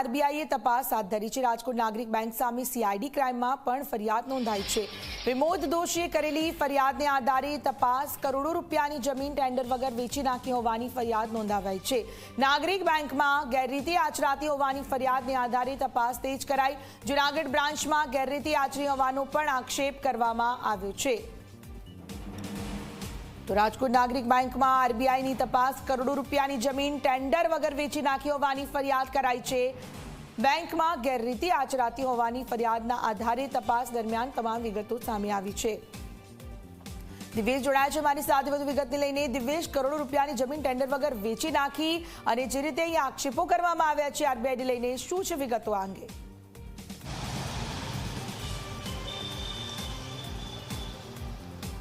આરબીઆઈએ તપાસ હાથ ધરી છે. રાજકોટ નાગરિક બેંક સામે સીઆઈડી ક્રાઇમમાં પણ ફરિયાદ નોંધાઈ છે. વિમોદ દોશીએ કરેલી ફરિયાદને આધારે તપાસ કરોડો રૂપિયાની જમીન ટેન્ડર વગર વેચી નાખી હોવાની ફરિયાદ નોંધાવાઈ છે. નાગરિક બેંકમાં ગેરરીતિ આચરાતી હોવાની ફરિયાદને આધારે તપાસ તેજ કરાઈ. જુનાગઢ બ્રાન્ચમાં ગેરરીતિ આચરી હોવાનો પણ આક્ષેપ કરવામાં આવ્યો છે. તો રાજકોટ નાગરિક બેંકમાં આરબીઆઈની તપાસ, કરોડો રૂપિયાની જમીન, ટેન્ડર વગર વેચી નાખી હોવાની ફરિયાદ કરાઈ છે. બેંકમાં ગેરરીતિ આચરાતી હોવાની ફરિયાદના આધારે તપાસ દરમિયાન તમામ વિગતો સામે આવી છે. દિવેશ જોડાયા છે મારી સાથે. વધુ વિગતને લઈને દિવેશ કરોડો રૂપિયાની જમીન, ટેન્ડર વગર વેચી નાખી અને જે રીતે અહીં આક્ષેપો કરવામાં આવ્યા છે આરબીઆઈને લઈને શું છે વિગતો આ અંગે?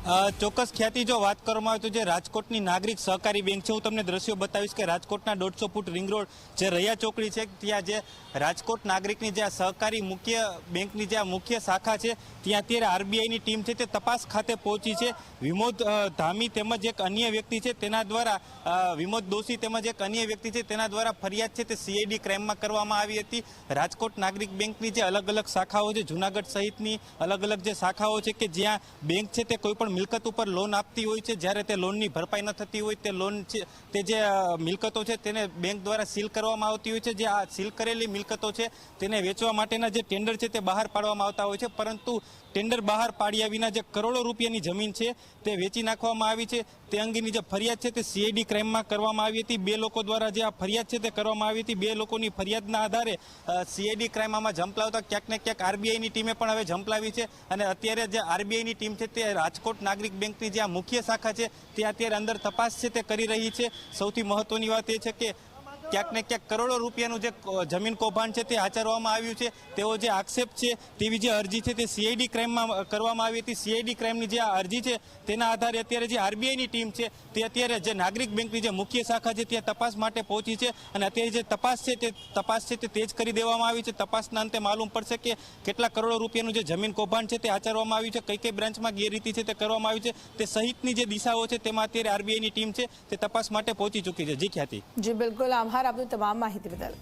ચોક્કસ ખ્યાતિ જો વાત કરવામાં આવે તો જે રાજકોટની નાગરિક સહકારી બેંક છે, હું તમને દ્રશ્યો બતાવીશ કે રાજકોટના દોઢસો ફૂટ રિંગ રોડ જે રૈયા ચોકડી છે, ત્યાં જે રાજકોટ નાગરિકની જે સહકારી મુખ્ય બેંકની જે મુખ્ય શાખા છે, ત્યાં અત્યારે આરબીઆઈની ટીમ છે, તે તપાસ ખાતે પહોંચી છે. વિમોદ ધામી તેમજ એક અન્ય વ્યક્તિ છે, તેના દ્વારા વિમોદ દોશી તેમજ એક અન્ય વ્યક્તિ છે, તેના દ્વારા ફરિયાદ છે, તે સીઆઈડી ક્રાઇમમાં કરવામાં આવી હતી. રાજકોટ નાગરિક બેંકની જે અલગ અલગ શાખાઓ છે, જુનાગઢ સહિતની અલગ અલગ જે શાખાઓ છે, કે જ્યાં બેંક છે, તે કોઈ પણ મિલકત ઉપર લોન આપતી હોય છે, જ્યારે તે લોનની ભરપાઈ ન થતી હોય, તે લોન છે, તે જે મિલકતો છે, તેને બેંક દ્વારા સીલ કરવામાં આવતી હોય છે. જે આ સીલ કરેલી મિલકતો છે, તેને વેચવા માટેના જે ટેન્ડર છે, તે બહાર પાડવામાં આવતા હોય છે. પરંતુ ટેન્ડર બહાર પાડ્યા વિના જે કરોડો રૂપિયાની જમીન છે, તે વેચી નાખવામાં આવી છે. તે અંગેની જે ફરિયાદ છે, તે સીઆઈડી ક્રાઇમમાં કરવામાં આવી હતી. બે લોકો દ્વારા જે આ ફરિયાદ છે, તે કરવામાં આવી હતી. બે લોકોની ફરિયાદના આધારે સીઆઈડી ક્રાઇમ આમાં ઝંપલાવતા ક્યાંક ને ક્યાંક આરબીઆઈની ટીમે પણ હવે ઝંપલાવી છે. અને અત્યારે જે આરબીઆઈની ટીમ છે, તે રાજકોટ નાગરિક બેંકની જે આ મુખ્ય શાખા છે તે અત્યારે અંદર તપાસ છે તે કરી રહી છે. સૌથી મહત્વની વાત એ છે કે ક્યાંક ને ક્યાંક કરોડો રૂપિયાનું જે જમીન કૌભાંડ છે તે આચરવામાં આવ્યું છે. તેવો જે આક્ષેપ છે, તેવી જે અરજી છે તે સીઆઈડી ક્રાઇમમાં કરવામાં આવી હતી. સીઆઈડી ક્રાઇમની જે અરજી છે, તેના આધારે અત્યારે જે આરબીઆઈની ટીમ છે, તે અત્યારે જે નાગરિક બેંકની જે મુખ્ય શાખા છે, ત્યાં તપાસ માટે પહોંચી છે અને અત્યારે જે તપાસ છે તે તપાસ છે તે તેજ કરી દેવામાં આવી છે. તપાસના અંતે માલુમ પડશે કે કેટલા કરોડો રૂપિયાનું જે જમીન કૌભાંડ છે તે આચરવામાં આવ્યું છે, કઈ કઈ બ્રાન્ચમાં ગેરરીતિ છે તે કરવામાં આવી છે, તે સહિતની જે દિશાઓ છે તેમાં અત્યારે આરબીઆઈની ટીમ છે, તે તપાસ માટે પહોંચી ચૂકી છે. જી ખ્યાતિ. જી, બિલકુલ. આભાર આપની તમામ માહિતી બદલ.